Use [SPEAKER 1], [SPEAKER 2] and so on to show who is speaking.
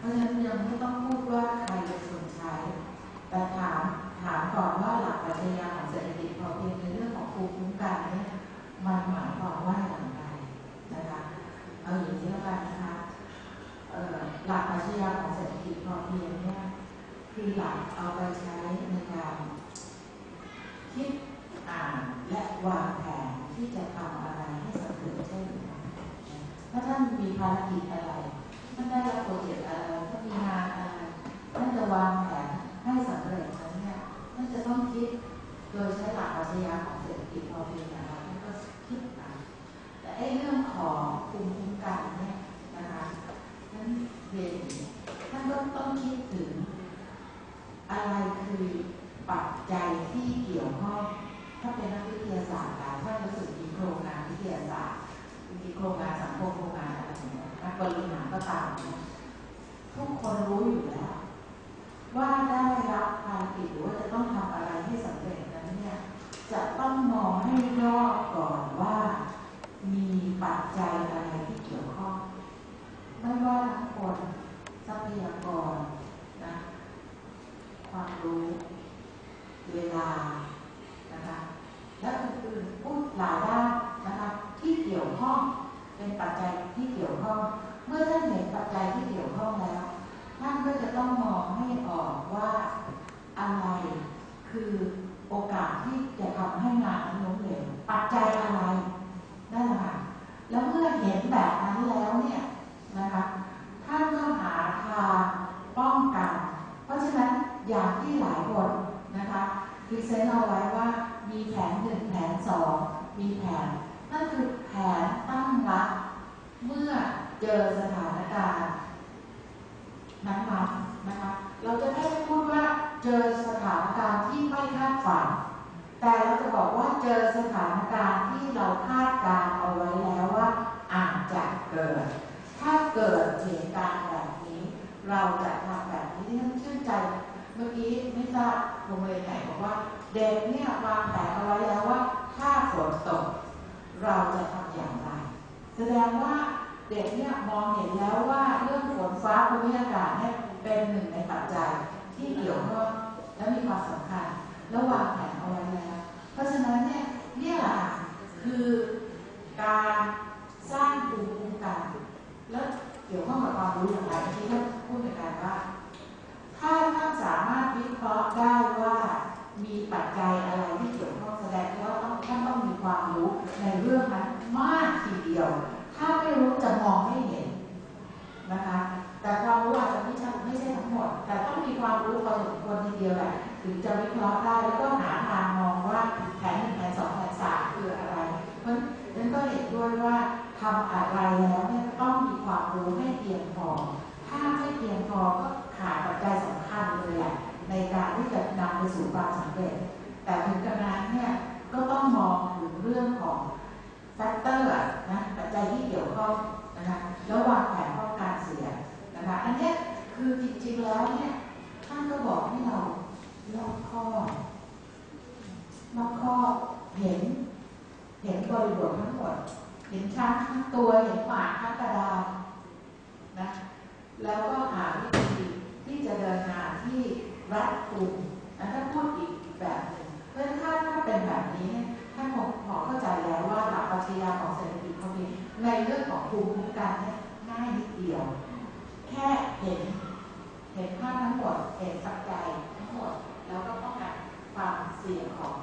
[SPEAKER 1] เพราะฉะนั้นยังไม่ต้องพูดว่าใครเป็นคนใช้ แต่ถามถามก่อนว่าหลักปรัชญาของเศรษฐกิจพอเพียงในเรื่องของภูมิคุ้มกันเนี่ยมันหมายความว่าอย่างไรนะคะเอาอย่างนี้แล้วกันนะคะหลักปรัชญาของเศรษฐกิจพอเพียงเนี่ยคือหลักเอาไปใช้ในการคิดอ่านและวางแผนที่จะทำอะไรให้สำเร็จใช่หมถ้าท่านมีภารกิจอะไร ท่านได้รับโปรเจกต์ท่านมีงานอะไรท่านจะวางแผนให้สำเร็จนั้นเนี่ยท่านจะต้องคิดโดยใช้หลักปรัชญาของเศรษฐกิจพอเพียงนะคะท่านก็คิดตามแต่ไอ้เรื่องของภูมิคุ้มกันเนี่ยนะคะนั้นเรียนอย่างนี้ท่านก็ต้องคิดถึง อะไรคือปัจจัยที่เกี่ยวข้องถ้าเป็นนักวิทยาศาสตร์หลายท่านรู้สึกมีโครงงานวิทยาศาสตร์มีโครงงานสังคมโครงง ตามนะทุกคนรู้อยู่แล้ว ว่าได้รับภารกิจหรือว่าจะต้องทำอะไรให้สำเร็จนั้นเนี่ยจะต้องมองให้รอบก่อนว่ามีปัจจัยอะไรที่เกี่ยวข้อง ไม่ว่าทั้งคนทรัพยากรนะความรู้เวลานะคะและอื่นๆพูดหลายด้านนะคะที่เกี่ยวข้องเป็นปัจจัยที่เกี่ยวข้อง เมื่อท่านเห็นปัจจัยที่เกี่ยวข้องแล้ว ท่านก็จะต้องมองให้ออกว่าอะไรคือโอกาสที่จะทำให้งานนั้นล้มเหลวปัจจัยอะไรนั่นแหละค่ะแล้วเมื่อเห็นแบบนั้นแล้วเนี่ยนะคะท่านก็หาทางป้องกัน เพราะฉะนั้นอย่างที่หลายคนนะคะพรีเซนต์เอาไว้ว่ามีแผนหนึ่งแผนสองมีแผนนั่นคือแผนตั้งรับเมื่อ เจอสถานการณ์นั้นๆนะคะ เราจะไม่ได้พูดว่าเจอสถานการณ์ที่ไม่คาดฝัน แต่เราจะบอกว่าเจอสถานการณ์ที่เราคาดการเอาไว้แล้วว่าอาจจะเกิด ถ้าเกิดเหตุการณ์แบบนี้ เราจะทำแบบนี้ที่ท่านชื่นใจ เมื่อกี้ไม่ทราบโรงเรียนไหนบอกว่า เด็กเนี่ยวางแผนเอาไว้แล้วว่า ถ้าฝนตก เราจะทำอย่างไร แสดงว่า เด็กเนี่ยมองเห็นแล้วว่าเรื่องฝนฟ้าภูมิอากาศเนี่ยเป็นหนึ่งในปัจจัยที่เกี่ยวข้องและมีความสำคัญและวางแผนเอาไว้แล้วเพราะฉะนั้นเนี่ยเนี่ยแหละคือการสร้างภูมิคุ้มกันและเกี่ยวข้องกับความรู้อย่างไรที่ท่านพูดในการว่า ถ้าท่านสามารถวิเคราะห์ได้ว่ามีปัจจัยอะไรที่เกี่ยวข้องแสดงว่าต้องท่านต้องมีความรู้ในเรื่องนั้นมากทีเดียว ถ้าไม่รู้จะมองไม่เห็นนะคะ แต่ความรู้อาจจะไม่ใช่ไม่ใช่ทั้งหมด แต่ต้องมีความรู้พอสมควรทีเดียวแหละถึงจะวิเคราะห์ได้แล้วก็หาทางมองว่าแผนหนึ่งแผนสองแผนสามคืออะไร เพราะฉะนั้นก็เห็นด้วยว่าทำอะไรแล้วเนี่ยต้องมีความรู้ให้เพียงพอ ถ้าไม่เพียงพอก็ขาดปัจจัยสำคัญเลยแหละในการที่จะนำไปสู่ความสำเร็จ แต่ถึงกระนั้นเนี่ยก็ต้องมองถึงเรื่องของแฟกเตอร์นะปัจจัยที่เกี่ยวข้องนะคะแล้ววางแผนป้องกันเสียนะคะอันเนี้ย คือจริงๆแล้วเนี่ยท่านก็บอกให้เรารอบคอบรอบคอบเห็น เห็นบริบททั้งหมดเห็นช้างทั้งตัวเห็นหมาทั้งกระดานนะแล้วก็หาวิธีที่จะเดินงานที่รัดกุมนะถ้าพูดอีกแบบหนึ่งเพราะฉะนั้นถ้าถ้าเป็นแบบนี้เนี่ยท่านคงพอเข้าใจแล้วว่าหลักปรัชญาของเศรษฐกิจเขามีในเรื่องของภูมิคุ้มกันเนี่ยง่ายนิดเดียว แค่เห็น ดเหตุปัจจัยทั้งหมด แล้วก็ป้องกันความเสี่ยงของ